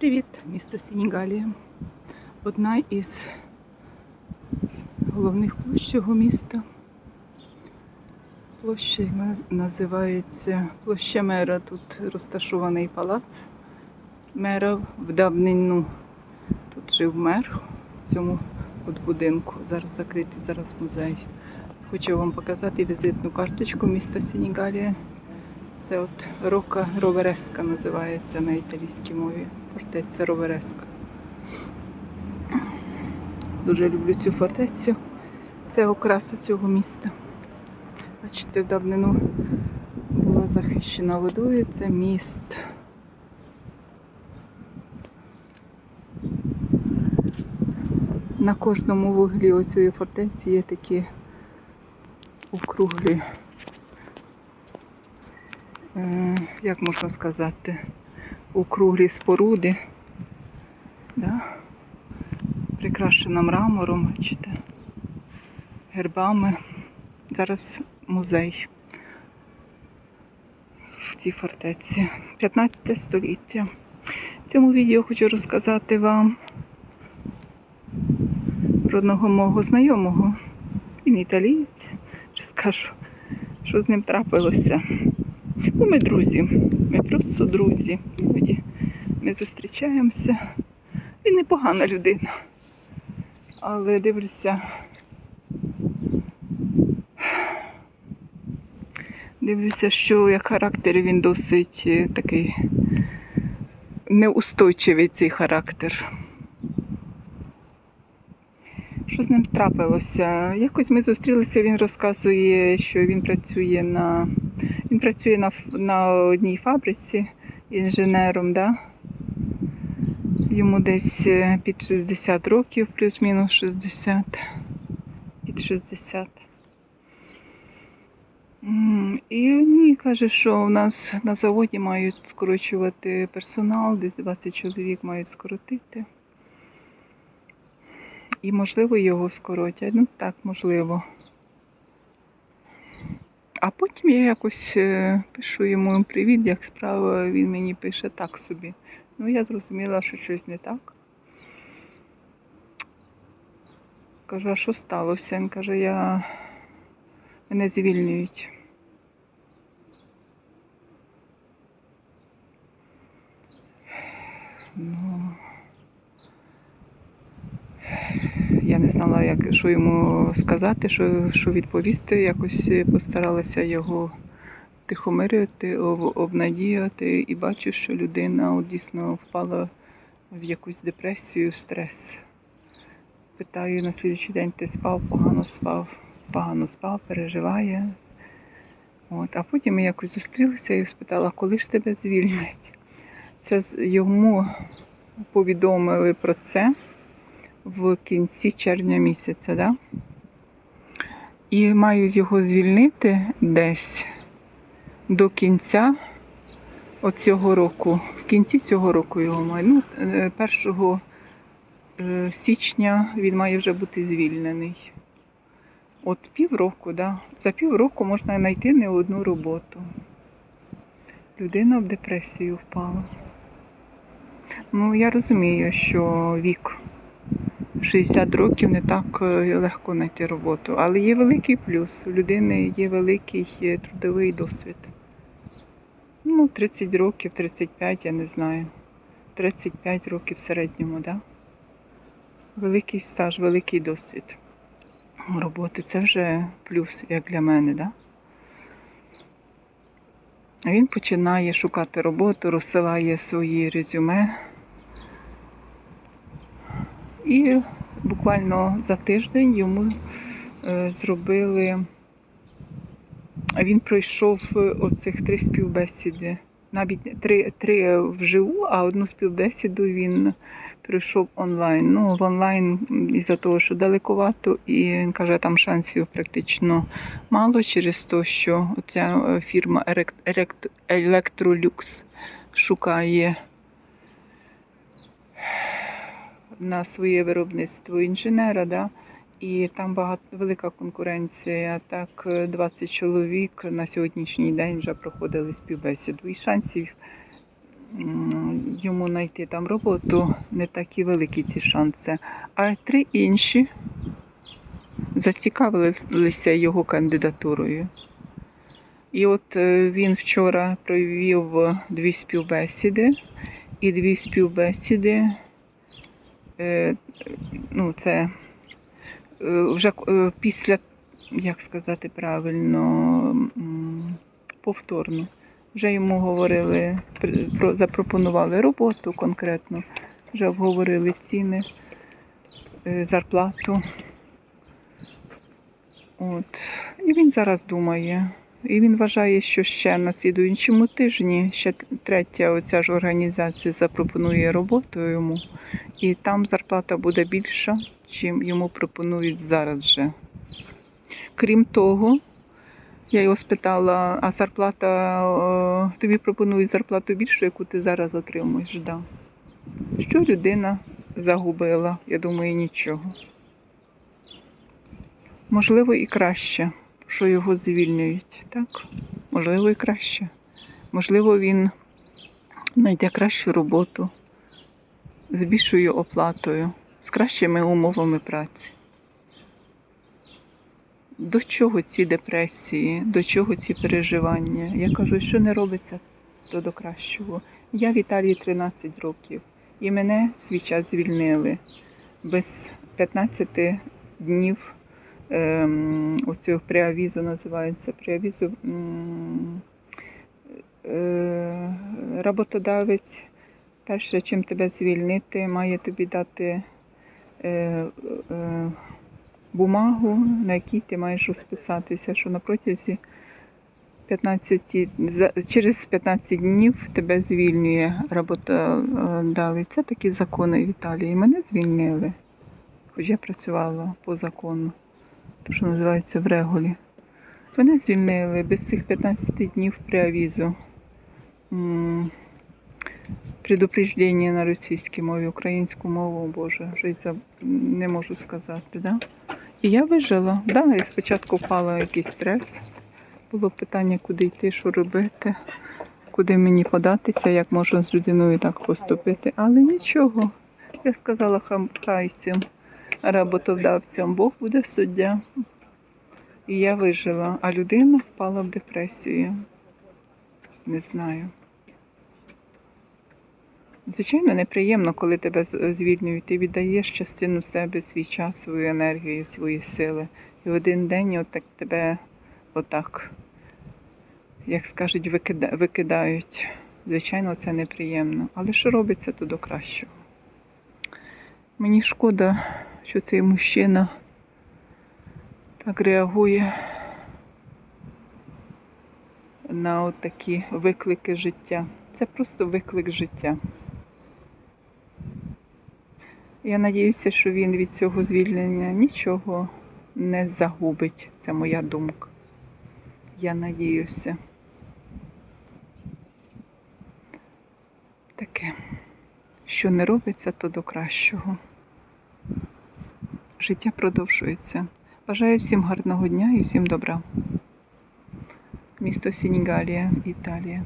Привіт, місто Сенігалія. Одна із головних площ цього міста. Площа наз- називається Площа Мера. Тут розташований палац мера в давнину. Тут жив мер в цьому от будинку. Зараз закритий, зараз музей. Хочу вам показати візитну карточку міста Сенігалія. Це от Рока Ровереска називається на італійській мові. Фортеця Ровереска. Дуже люблю цю фортецю. Це окраса цього міста. Бачите, в давнину була захищена водою. Це міст. На кожному вуглі оцієї фортеці є такі округлі як можна сказати, округлі споруди, да? прикрашена мрамором, бачите, гербами. Зараз музей в цій фортеці. 15 століття. В цьому відео хочу розказати вам про одного мого знайомого. Він італієць. Розкажу, що з ним трапилося. Ну, ми друзі, ми просто друзі. Іноді ми зустрічаємося. Він непогана людина. Але дивлюся. Дивлюся, що як характер він досить е, такий неустойчивий цей характер. Що з ним трапилося? Якось ми зустрілися, він розказує, що він працює на він працює на, на одній фабриці інженером, да? йому десь е, під 60 років, плюс-мінус 60. Під 60. І мені каже, що у нас на заводі мають скорочувати персонал, десь 20 чоловік мають скоротити. І можливо його скоротять. Ну так, можливо. А потім я якось е, пишу йому привіт, як справа, він мені пише так собі. Ну, я зрозуміла, що щось не так. Кажу, а що сталося? Він каже, я мене звільнюють. Ну, я не знала, як, що йому сказати, що, що відповісти. Якось постаралася його тихомирити, об- обнадіяти і бачу, що людина дійсно впала в якусь депресію, стрес. Питаю на слідчий день, ти спав, погано спав, погано спав, переживає. От. А потім ми якось зустрілися і спитала, коли ж тебе звільнять. Це йому повідомили про це в кінці червня місяця, да? і мають його звільнити десь до кінця оцього року. В кінці цього року його мають. Ну, е, 1 е, січня він має вже бути звільнений. От півроку, да. За півроку можна знайти не одну роботу. Людина в депресію впала. Ну, я розумію, що вік 60 років не так е, легко знайти роботу, але є великий плюс. У людини є великий е, трудовий досвід. Ну, 30 років, 35, я не знаю. 35 років в середньому, да? Великий стаж, великий досвід роботи. Це вже плюс, як для мене, да? Він починає шукати роботу, розсилає свої резюме. І буквально за тиждень йому е, зробили. Він пройшов е, оцих три співбесіди. Навіть три, три вживу, а одну співбесіду він пройшов онлайн. Ну, в онлайн із-за того, що далековато, і він каже, там шансів практично мало через те, що ця е, фірма Electrolux шукає на своє виробництво інженера, да? і там багато велика конкуренція. Так, е, 20 чоловік на сьогоднішній день вже проходили співбесіду. І шансів йому знайти там роботу не такі великі ці шанси. А три інші зацікавилися його кандидатурою. І от е, він вчора провів дві співбесіди, і дві співбесіди, е, ну, це е, вже е, після, як сказати правильно, повторно. Вже йому говорили, запропонували роботу конкретно, вже обговорили ціни, е, зарплату. От. І він зараз думає. І він вважає, що ще на слідуючому тижні ще третя оця ж організація запропонує роботу йому, і там зарплата буде більша, чим йому пропонують зараз вже. Крім того, я його спитала, а зарплата, о, тобі пропонують зарплату більшу, яку ти зараз отримуєш? Да. Що людина загубила? Я думаю, нічого. Можливо, і краще, що його звільнюють, так? Можливо, і краще. Можливо, він знайде кращу роботу з більшою оплатою, з кращими умовами праці. До чого ці депресії, до чого ці переживання? Я кажу, що не робиться, то до кращого. Я в Італії 13 років, і мене свій час звільнили без 15 днів. Ем, оцього преавізу називається преавізу. Е, роботодавець, перше, чим тебе звільнити, має тобі дати е, е, бумагу, на якій ти маєш розписатися, що на протязі 15, через 15 днів тебе звільнює роботодавець. Це такі закони в Італії. Мене звільнили, хоч я працювала по закону, то що називається в регулі. Мене звільнили без цих 15 днів преавізу. Предупреждення на російській мові, українську мову, Боже, вже й не можу сказати. Да? І я вижила. Да, і спочатку впала якийсь стрес. Було питання, куди йти, що робити, куди мені податися, як можна з людиною так поступити. Але нічого. Я сказала хай цим роботодавцям, Бог буде суддя. І я вижила, а людина впала в депресію. Не знаю. Звичайно, неприємно, коли тебе звільнюють. Ти віддаєш частину себе, свій час, свою енергію, свої сили. І в один день отак тебе отак, як скажуть, викида- викидають. Звичайно, це неприємно. Але що робиться, то до кращого. Мені шкода, що цей мужчина так реагує на такі виклики життя. Це просто виклик життя. Я надіюся, що він від цього звільнення нічого не загубить. Це моя думка. Я надіюся. Таке, що не робиться, то до кращого. Життя продовжується. Бажаю всім гарного дня і всім добра. Місто Сінігалія, Італія.